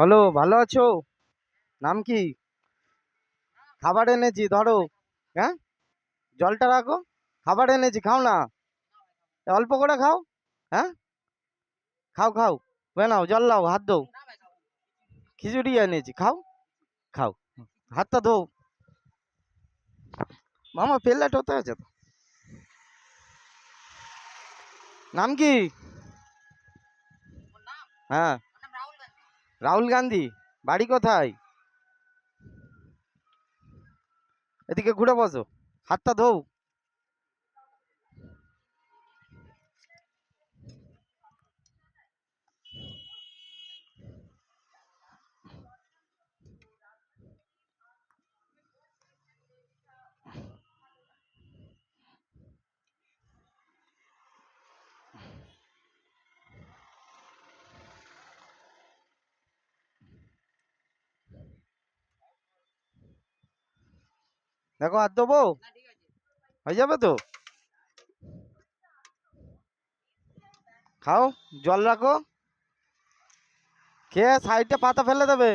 বলো, ভালো আছো? নাম কি? খাবার এনেছি, ধরো হ্যাঁ? জলটা রাখো, খাবার এনেছি, খাও না। অল্প করে খাও হ্যাঁ? খাও খাও বে নাও, জল নাও, হাত ধো খিচুড়ি এনেছি, খাও খাও, হাতটা ধো মামা, প্লেট হতে আছে তো। নাম কি? হ্যাঁ। রাহুল গান্ধী বাড়ি কোথায়? এদিকে ঘুরে বসো হাতটা ধোও। দেখো আর দেবো? হয়ে যাবে তো? খাও জল রাখো। খেয়ে সাইডে পাতা ফেলে দেবে।